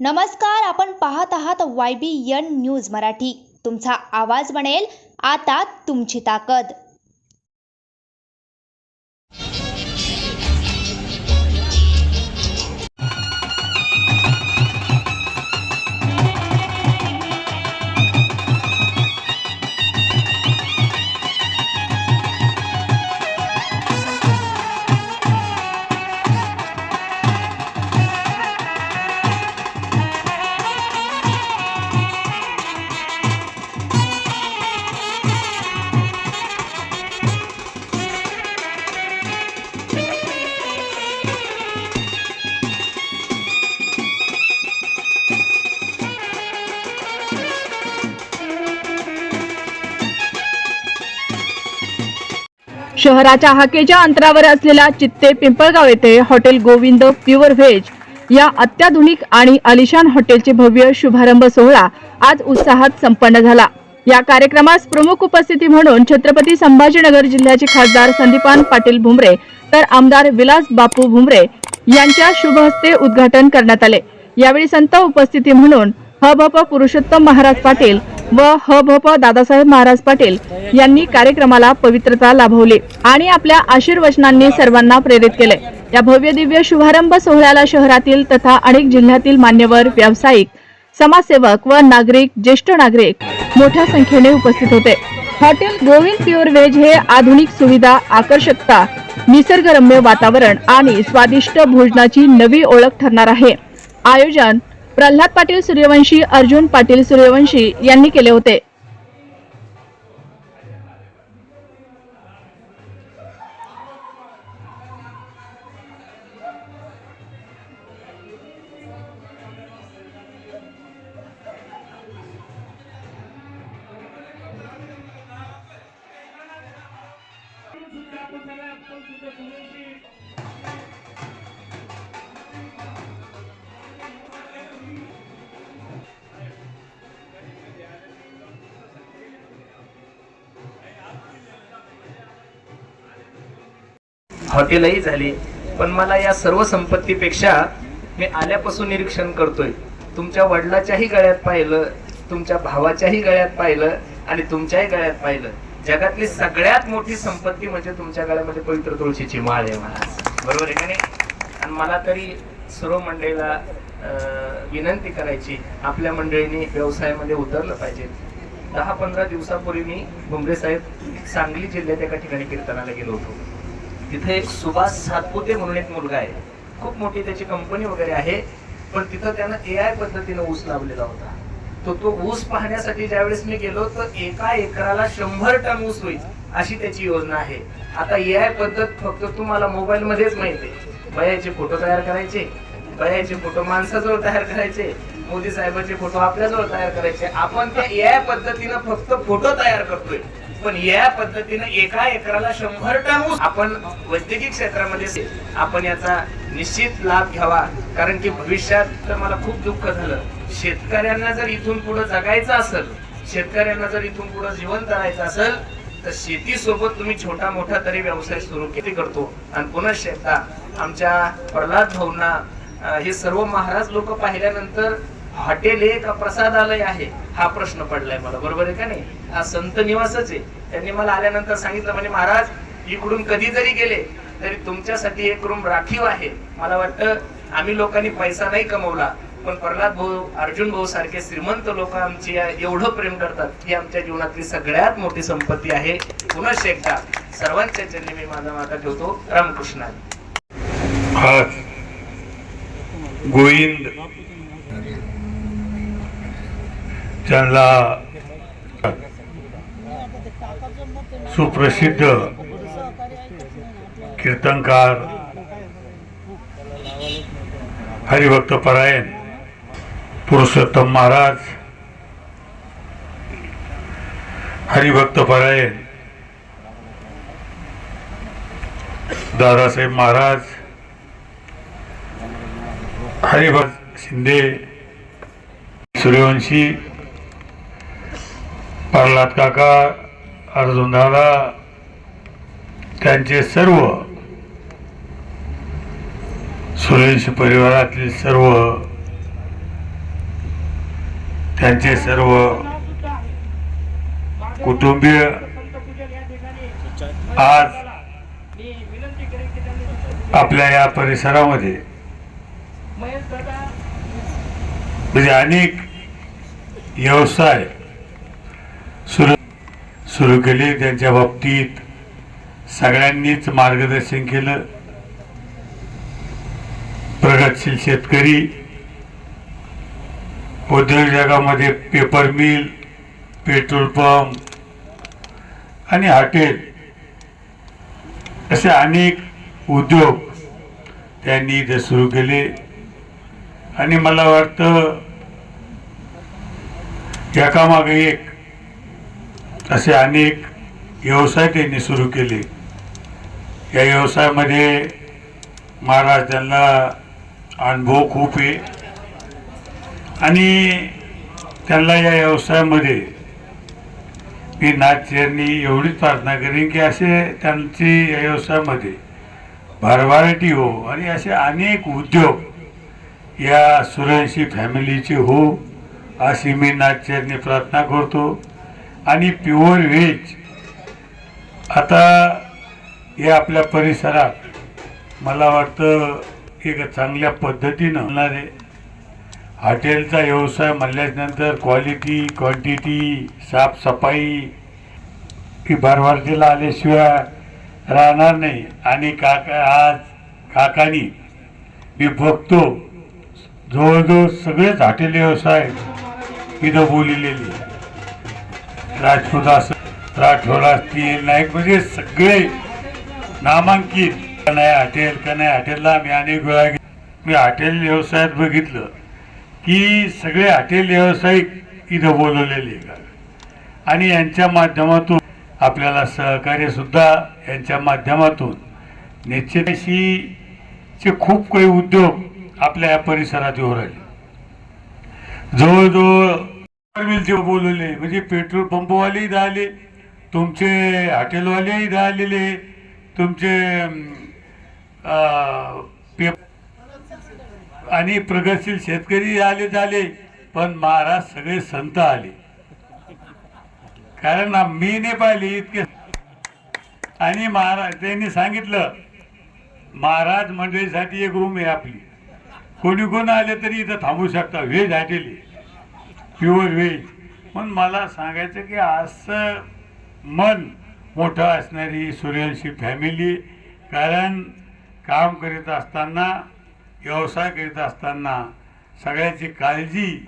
नमस्कार आपण पाहत आहात Y B N news Marathi. तुमचा आवाज बनेल आता तुमची ताकद. शहराच्या हाकेच्या अंतरावर असलेल्या चित्ते पिंपळगाव येथे हॉटेल गोविंद प्युअर व्हेज या अत्याधुनिक आणि आलिशान हॉटेलचे भव्य शुभारंभ सोहळा आज उत्साहात संपन्न झाला. या कार्यक्रमास प्रमुख उपस्थिती म्हणून छत्रपती संभाजीनगर जिल्ह्याचे खासदार संदीपान पाटील भुमरे तर आमदार विलास बापू भुमरे यांच्या शुभ हस्ते उद्घाटन करण्यात आले. यावेळी संत उपस्थिती म्हणून हभप पुरुषोत्तम महाराज पाटील व ह भ प दादासाहेब महाराज पाटील यांनी कार्यक्रमाला पवित्रता लाभवली आणि आपल्या आशीर्वचनांनी सर्वांना प्रेरित केले. या भव्य दिव्य शुभारंभ सोहळ्याला शहरातील तथा अनेक जिल्ह्यातील मान्यवर व्यावसायिक समाजसेवक व नागरिक ज्येष्ठ नागरिक मोठ्या संख्येने उपस्थित होते. हॉटेल गोविंद प्युअर व्हेज हे आधुनिक सुविधा आकर्षकता निसर्गरम्य वातावरण आणि स्वादिष्ट भोजनाची नवी ओळख ठरणार आहे. आयोजन प्रल्हाद पाटील सूर्यवंशी अर्जुन पाटील सूर्यवंशी यांनी केले होते. हॉटेलही झाली. पण मला या सर्व संपत्तीपेक्षा मी आल्यापासून निरीक्षण करतोय. तुमच्या वडिलाच्याही गळ्यात पाहिलं तुमच्या भावाच्याही गळ्यात पाहिलं आणि तुमच्याही गळ्यात पाहिलं. जगातली सगळ्यात मोठी संपत्ती म्हणजे तुमच्या गळ्यामध्ये पवित्र तुळशीची माळ आहे मला. बरोबर आहे का नाही? आणि मला तरी सर्व मंडळीला विनंती करायची आपल्या मंडळीने व्यवसायामध्ये उतरलं पाहिजे. दहा पंधरा दिवसापूर्वी मी भुमरे साहेब सांगली जिल्ह्यात एका ठिकाणी कीर्तनाला गेलो होतो. तिथे एक सुभाष सातपुते म्हणून एक मुलगा आहे. खूप मोठी त्याची कंपनी वगैरे आहे पण तिथं त्यानं ए आय पद्धतीनं ऊस लावलेला होता. तो तो ऊस पाहण्यासाठी ज्यावेळेस मी गेलो तर एका एकराला शंभर टन ऊस होईल अशी त्याची योजना आहे. आता ए आय पद्धत फक्त तुम्हाला मोबाईल मध्येच माहिती आहे. बयाचे फोटो तयार करायचे बयाचे फोटो माणसाजवळ तयार करायचे मोदी साहेबांचे फोटो आपल्याजवळ तयार करायचे. आपण त्या या पद्धतीनं फक्त फोटो तयार करतोय. पण या पद्धतीनं एका एकराला शंभर टन ऊस आपण वैद्यकीय क्षेत्रामध्ये आपण याचा निश्चित लाभ घ्यावा. कारण की भविष्यात तर मला खूप दुःख झालं. शेतकऱ्यांना जर इथून पुढे जगायचं असेल शेतकऱ्यांना जर इथून पुढे जीवन करायचं असेल तर शेतीसोबत तुम्ही छोटा मोठा तरी व्यवसाय सुरू किती करतो. आणि पुन्हा शेता आमच्या प्रल्हाद भाऊंना हे सर्व महाराज लोक पाहिल्यानंतर हॉटेल आहे का प्रसादालय आहे हा प्रश्न पडलाय मला. बरोबर आहे का नाही? हा संत निवासच आहे. त्यांनी मला आल्यानंतर सांगितलं म्हणजे महाराज इकडून कधी जरी गेले तरी तुमच्यासाठी एक रूम राखीव आहे. मला वाटतं आम्ही लोकांनी पैसा नाही कमवला पण प्रल्हाद भाऊ अर्जुन भाऊ सारखे श्रीमंत लोक आमची एवढं प्रेम करतात ही आमच्या जीवनातली सगळ्यात मोठी संपत्ती आहे. पुन्हा एकदा सर्वांच्या चरणी मी माझा माता ठेवतो. रामकृष्ण. आज गोविंद त्यांना सुप्रसिद्ध कीर्तनकार हरिभक्त परायण पुरुषोत्तम महाराज हरिभक्त परायण दादासाहेब महाराज हरिभक्त शिंदे सूर्यवंशी प्रल्हाद काका अर्जुन दादा त्यांचे सर्व सुरेश परिवारातले सर्व त्यांचे सर्व कुटुंबीय आज आपल्या या परिसरामध्ये म्हणजे अनेक व्यवसाय सुरू सुरू केले त्यांच्या बाबतीत. सगळ्यांनीच मार्गदर्शन केलं. प्रगतशील शेतकरी उद्योग जगामध्ये पेपर मिल पेट्रोल पंप आणि हॉटेल असे अनेक उद्योग त्यांनी इथे सुरू केले. आणि मला वाटतं एकामागे एक असे अनेक व्यवसाय त्यांनी सुरू केले. या व्यवसायामध्ये महाराज त्यांना अनुभव खूप आहे. आणि त्यांना या व्यवसायामध्ये मी नाथचरणी एवढीच प्रार्थना करेन की असे त्यांची या व्यवसायामध्ये भरभराटी हो आणि असे अनेक उद्योग या सूर्यवंशी फॅमिलीचे हो अशी मी नाथचरणी प्रार्थना करतो. आणि प्युअर व्हेज. आता हे आपल्या परिसरात मला वाटतं एक चांगल्या पद्धतीनं होणारे हॉटेलचा व्यवसाय म्हणल्यानंतर क्वालिटी क्वांटिटी साफसफाई ही भरभरतीला आल्याशिवाय राहणार नाही. आणि काका आज काकानी मी बघतो जवळजवळ सगळेच हॉटेल व्यवसाय इथं बोललेली राजपूत असं राठोड असतील नाईक म्हणजे सगळे नामांकित. नाही हॉटेल कनाय हॉटेलला मी अनेक वेळा मी हॉटेल व्यवसायात बघितलं की सगळे हॉटेल व्यावसायिक इथं बोलवलेले का आणि यांच्या माध्यमातून आपल्याला सहकार्य सुद्धा यांच्या माध्यमातून. निश्चितशी चे खूप काही उद्योग आपल्या या परिसरात येऊ राहिले. जवळजवळ मिलचे बोलवले. म्हणजे पेट्रोल पंपवालेही इथं आले तुमचे हॉटेलवालेही इथं आलेले तुमचे पे आणि प्रगतशील शेतकरी आले झाले पण महाराज सगळे संत आले. कारण ना मी नाही पाहिले इतके. आणि महाराज त्यांनी सांगितलं महाराज मंडळीसाठी एक रूम आहे आपली. कोणी कोण आले तरी इथं थांबू शकता. व्हेज हॉटेल आहे. प्युअर व्हेज पण मला सांगायचं की असं मन मोठं असणारी सूर्यवंशी फॅमिली कारण काम करीत असताना व्यवसाय करीत असताना सगळ्याची काळजी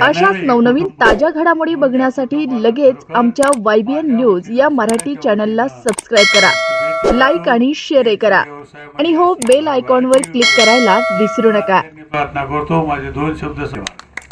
अशाच नवनवीन ताज्या घडामोडी बघण्यासाठी लगेच आमच्या वायबीएन न्यूज या मराठी चॅनलला सबस्क्राईब करा. लाईक आणि शेअर करा. आणि हो बेल आयकॉनवर क्लिक करायला विसरू नका. प्रार्थना करतो. माझे दोन शब्द सेवा